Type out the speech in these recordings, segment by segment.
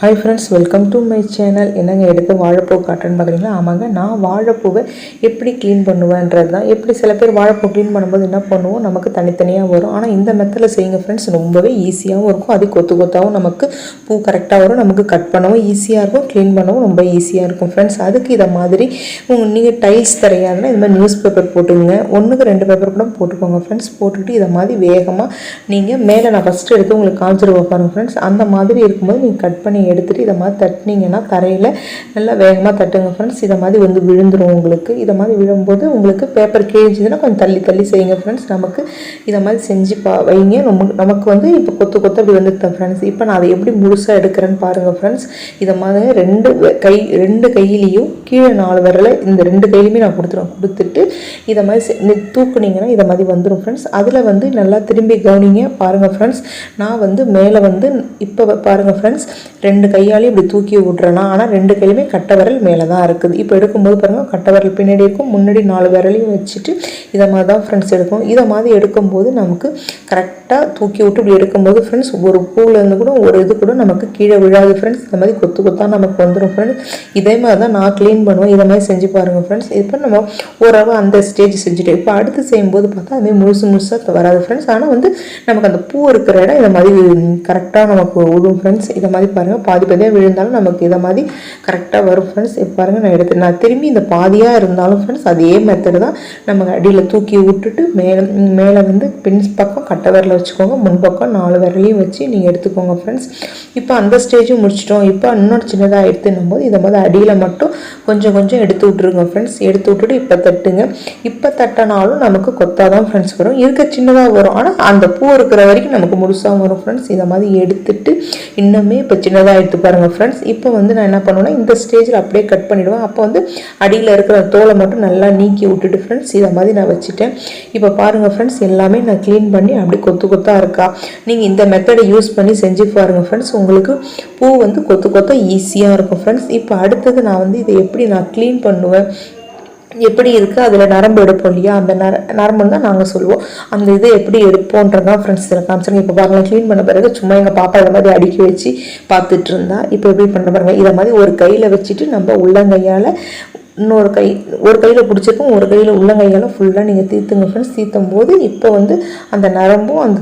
Hi friends welcome to my channel என்னங்க எடுத்து வாழைப்பூ காட்டுறேன்னு பார்க்குறீங்களா? ஆமாங்க நான் வாழைப்பூவை எப்படி க்ளீன் பண்ணுவேன்றது தான் எப்படி சில பேர் வாழைப்பூ க்ளீன் பண்ணும்போது என்ன பண்ணுவோம்? நமக்கு தனித்தனியாக வரும். ஆனால் இந்த மெத்தடில் செய்யுங்க ஃப்ரெண்ட்ஸ் ரொம்பவே ஈஸியாகவும் இருக்கும். அது கொத்து கொத்தாகவும் நமக்கு பூ கரெக்டாக வரும். நமக்கு கட் பண்ணவும் ஈஸியாக இருக்கும். க்ளீன் பண்ணவும் ரொம்ப ஈஸியாக இருக்கும் ஃப்ரெண்ட்ஸ் அதுக்கு இதை மாதிரி நீங்கள் டைல்ஸ் தரையாதுன்னா இது மாதிரி நியூஸ் பேப்பர் போட்டுக்கோங்க. ஒன்றுக்கு ரெண்டு பேப்பர் கூட போட்டுக்கோங்க ஃப்ரெண்ட்ஸ் போட்டுட்டு இதை மாதிரி வேகமாக நீங்கள் மேலே நான் ஃபஸ்ட்டு எடுத்து உங்களுக்கு காமிச்சிருவோம் பாருங்கள் ஃப்ரெண்ட்ஸ் அந்த மாதிரி இருக்கும்போது நீங்கள் கட் பண்ணி எடுத்துகிட்டு இதை மாதிரி தட்டினீங்கன்னா தரையில் நல்லா வேகமாக தட்டுங்க ஃப்ரெண்ட்ஸ் இதை மாதிரி வந்து விழுந்துடும் உங்களுக்கு. இதை மாதிரி விழும்போது உங்களுக்கு பேப்பர் கிழிஞ்சுதுன்னா கொஞ்சம் தள்ளி தள்ளி செய்யுங்க ஃப்ரெண்ட்ஸ் நமக்கு இதை மாதிரி செஞ்சு பா வைங்க. நமக்கு நமக்கு வந்து இப்போ கொத்து கொத்து அப்படி வந்துட்டேன் ஃப்ரெண்ட்ஸ் இப்போ நான் அதை எப்படி முழுசாக எடுக்கிறேன்னு பாருங்கள் ஃப்ரெண்ட்ஸ் இதை மாதிரி ரெண்டு கை ரெண்டு கையிலையும் கீழே நாலு விரல இந்த ரெண்டு கையிலுமே நான் கொடுத்துருவேன். கொடுத்துட்டு இதை மாதிரி செ- தூக்குனீங்கன்னா இதை மாதிரி வந்துடும் ஃப்ரெண்ட்ஸ் அதில் வந்து நல்லா திரும்பி கவனிங்க. பாருங்கள் ஃப்ரெண்ட்ஸ் நான் வந்து மேலே வந்து இப்போ பாருங்கள் ஃப்ரெண்ட்ஸ் ரெண்டு கையாலையும் இப்படி தூக்கி விட்றேன்னா ஆனால் ரெண்டு கையிலுமே கட்டை விரல் மேலே தான் இருக்குது. இப்போ எடுக்கும்போது பாருங்கள் கட்டை விரல் பின்னாடி இருக்கும். முன்னாடி நாலு விரலையும் வச்சுட்டு இதை மாதிரி தான் ஃப்ரெண்ட்ஸ் எடுக்கும் இதை மாதிரி எடுக்கும்போது நமக்கு கரெக்டாக தூக்கி விட்டு இப்படி எடுக்கும்போது ஃப்ரெண்ட்ஸ் ஒரு பூலேருந்து கூட ஒரு இது கூட நமக்கு கீழே விழாது ஃப்ரெண்ட்ஸ் இந்த மாதிரி கொத்து கொத்தாக நமக்கு வந்துடும் ஃப்ரெண்ட்ஸ் இதே மாதிரி தான் நான் க்ளீன் பண்ணுவோம் இதை மாதிரி செஞ்சு பாருங்கள் ஃப்ரெண்ட்ஸ் இப்போ நம்ம ஓரளவு அந்த ஸ்டேஜ் செஞ்சுட்டோம் இப்போ அடுத்து செய்யும்போது பார்த்தா அதுமாதிரி முழுசு முழுசாக வராது ஃப்ரெண்ட்ஸ் ஆனால் வந்து நமக்கு அந்த பூ இருக்கிற இடம் இதை மாதிரி கரெக்டாக நமக்கு விடும் ஃப்ரெண்ட்ஸ் இதை மாதிரி பாருங்கள் பாதி பாதியாக விழுந்தாலும் நமக்கு இதை மாதிரி கரெக்டாக வரும் ஃப்ரெண்ட்ஸ் இப்போ பாருங்கள் நான் எடுத்து நான் திரும்பி இந்த பாதியாக இருந்தாலும் ஃப்ரெண்ட்ஸ் அதே மெத்தடு தான் நம்ம அடியில் தூக்கி விட்டுட்டு மேலே மேலே வந்து பின் பக்கம் கட்டை விரல வச்சுக்கோங்க. முன்பக்கம் நாலு விரலையும் வச்சு நீங்கள் எடுத்துக்கோங்க ஃப்ரெண்ட்ஸ் இப்போ அந்த ஸ்டேஜும் முடிச்சிட்டோம். இப்போ இன்னொரு சின்னதாக எடுத்துன்னும் போது இதை மாதிரி அடியில் மட்டும் கொஞ்சம் கொஞ்சம் எடுத்து விட்ருங்க ஃப்ரெண்ட்ஸ் எடுத்து விட்டுட்டு இப்போ தட்டுங்க. இப்போ தட்டினாலும் நமக்கு கொத்தாக தான் ஃப்ரெண்ட்ஸ் வரும். இருக்க சின்னதாக வரும். ஆனால் அந்த பூ இருக்கிற வரைக்கும் நமக்கு முழுசாக வரும் ஃப்ரெண்ட்ஸ் இதை மாதிரி எடுத்துட்டு இன்னுமே இப்போ சின்னதாக எடுத்து பாருங்கள் ஃப்ரெண்ட்ஸ் இப்போ வந்து நான் என்ன பண்ணுவேன்னா இந்த ஸ்டேஜில் அப்படியே கட் பண்ணிவிடுவேன் அப்போ வந்து அடியில் இருக்கிற தோலை மட்டும் நல்லா நீக்கி விட்டுட்டு ஃப்ரெண்ட்ஸ் இதை மாதிரி நான் வச்சுட்டேன். இப்போ பாருங்கள் ஃப்ரெண்ட்ஸ் எல்லாமே நான் க்ளீன் பண்ணி அப்படியே கொத்து கொத்தாக இருக்கா? நீங்கள் இந்த மெத்தடை யூஸ் பண்ணி செஞ்சு பாருங்கள் ஃப்ரெண்ட்ஸ் உங்களுக்கு பூ வந்து கொத்து கொத்தா ஈஸியாக இருக்கும் ஃப்ரெண்ட்ஸ் இப்போ அடுத்தது நான் வந்து இதை எப்படி எப்படி நான் க்ளீன் பண்ணுவேன்? எப்படி இருக்குது அதில் நரம்பு எடுப்போம் இல்லையா? அந்த நர நரம்புன்னு தான் நாங்கள் சொல்லுவோம். அந்த இதை எப்படி எடுப்போன்றதான் ஃப்ரெண்ட்ஸ் இதில் காமிச்சாங்க இப்போ பாருங்கள் க்ளீன் பண்ண பிறகு சும்மா எங்கள் பாப்பா இதை மாதிரி அடுக்கி வச்சு பார்த்துட்டு இருந்தா இப்போ எப்படி பண்ண பாருங்க இதை மாதிரி ஒரு கையில் வச்சுட்டு நம்ம உள்ளங்கையால் இன்னொரு கை ஒரு கையில் பிடிச்சிருக்கும் ஒரு கையில் உள்ளங்கையால் ஃபுல்லாக நீங்கள் தீர்த்துங்க ஃப்ரெண்ட்ஸ் தீர்த்தும் போது இப்போ வந்து அந்த நரம்பும் அந்த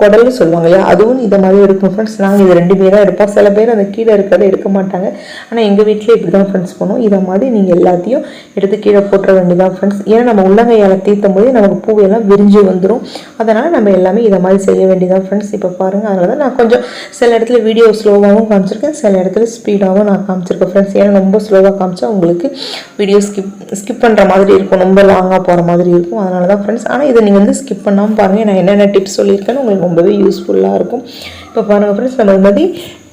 குடல்னு சொல்லுவாங்க இல்லையா? அதுவும் இதை மாதிரி எடுக்கும் ஃப்ரெண்ட்ஸ் நாங்கள் இது ரெண்டுமே தான் எடுப்போம். சில பேர் அந்த கீழே இருக்கிறத எடுக்க மாட்டாங்க. ஆனால் எங்கள் வீட்டிலே இப்படி தான் ஃப்ரெண்ட்ஸ் பண்ணுவோம். இதை மாதிரி நீங்கள் எல்லாத்தையும் எடுத்து கீழே போட்டுற வேண்டியதான் ஃப்ரெண்ட்ஸ் ஏன்னா நம்ம உள்ளங்கையால் தீர்த்தும் போது நமக்கு பூவெல்லாம் விரிஞ்சு வந்துடும் அதனால் நம்ம எல்லாமே இதை மாதிரி செய்ய வேண்டியதான் ஃப்ரெண்ட்ஸ் இப்போ பாருங்கள் அதனால தான் நான் கொஞ்சம் சில இடத்துல வீடியோ ஸ்லோவாகவும் காமிச்சிருக்கேன். சில இடத்துல ஸ்பீடாகவும் நான் காமிச்சிருக்கேன் ஃப்ரெண்ட்ஸ் ஏன்னா ரொம்ப ஸ்லோவாக காமிச்சா உங்களுக்கு வீடியோ ஸ்கிப் ஸ்கிப் பண்ணுற மாதிரி இருக்கும். ரொம்ப லாங்காக போகிற மாதிரி இருக்கும். அதனால தான் ஃப்ரெண்ட்ஸ் ஆனால் இதை நீங்கள் வந்து ஸ்கிப் பண்ணாமல் பாருங்கள் நான் என்னென்ன டிப்ஸ் சொல்லியிருக்கேன்னு உங்களுக்கு ரொம்பவே யூஸ்ஃபுல்லாக இருக்கும். இப்போ பாருங்கள் ஃப்ரெண்ட்ஸ் நம்ம இது மாதிரி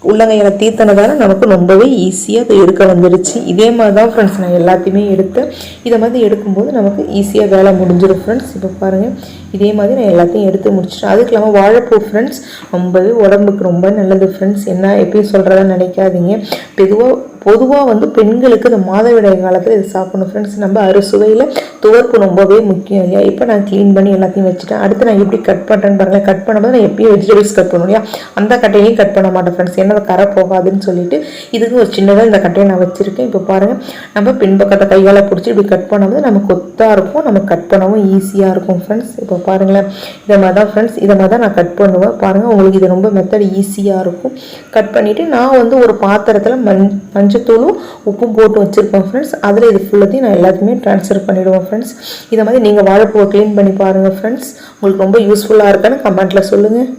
உள்ளங்கையில் தீர்த்தனதால நமக்கு ரொம்பவே ஈஸியாக அது எடுக்க வந்துடுச்சு இதே மாதிரி தான் ஃப்ரெண்ட்ஸ் நான் எல்லாத்தையுமே எடுத்தேன் இதை மாதிரி எடுக்கும்போது நமக்கு ஈஸியாக வேலை முடிஞ்சிடும் ஃப்ரெண்ட்ஸ் இப்போ பாருங்கள் இதே மாதிரி நான் எல்லாத்தையும் எடுத்து முடிச்சிட்டேன். அதுக்கு இல்லாமல் வாழைப்பூ ஃப்ரெண்ட்ஸ் ரொம்பவே உடம்புக்கு ரொம்ப நல்லது ஃப்ரெண்ட்ஸ் என்ன எப்பயும் சொல்கிறதா நினைக்காதீங்க. பொதுவாக பொதுவாக வந்து பெண்களுக்கு இந்த மாதவிடாய் காலத்தில் இது சாப்பிடணும் ஃப்ரெண்ட்ஸ் நம்ம அறுசுவையில் துவர்ப்பு ரொம்பவே முக்கியம் இல்லையா? இப்போ நான் க்ளீன் பண்ணி எல்லாத்தையும் வச்சுட்டேன். அடுத்து நான் எப்படி கட் பண்ணுறேன்னு பாருங்களேன் கட் பண்ணும்போது நான் எப்பயும் வெஜிடபிள்ஸ் கட் பண்ணுவோம் இல்லையா? அந்த கட்டையும் கட் பண்ண மாட்டேன் ஃப்ரெண்ட்ஸ் ஏன்னா கரை போகாதுன்னு சொல்லிட்டு இதுக்கு ஒரு சின்னதாக இந்த கட்டையை நான் வச்சுருக்கேன். இப்போ பாருங்கள் நம்ம பின்பக்கத்தை கையால் பிடிச்சி இப்படி கட் பண்ணும்போது நமக்கு கொத்தாக இருக்கும். நம்ம கட் பண்ணவும் ஈஸியாக இருக்கும் ஃப்ரெண்ட்ஸ் இப்போ பாருங்களேன். இதை மாதிரி தான் ஃப்ரெண்ட்ஸ் இதை மாதிரி தான் நான் கட் பண்ணுவேன். பாருங்கள் உங்களுக்கு இது ரொம்ப மெத்தட் ஈஸியாக இருக்கும். கட் பண்ணிவிட்டு நான் வந்து ஒரு பாத்திரத்தில் மஞ் மஞ்சத்தூளும் உப்பும் போட்டு வச்சுருப்பேன் ஃப்ரெண்ட்ஸ் அதில் இது ஃபுல்லத்தையும் நான் எல்லாத்தையுமே ட்ரான்ஸ்ஃபர் பண்ணிவிடுவேன் ஃப்ரெண்ட்ஸ் இதை மாதிரி நீங்கள் வாழைப்பூவை க்ளீன் பண்ணி பாருங்கள் ஃப்ரெண்ட்ஸ் உங்களுக்கு ரொம்ப யூஸ்ஃபுல்லாக இருக்கான்னு கமெண்ட்டில் சொல்லுங்கள்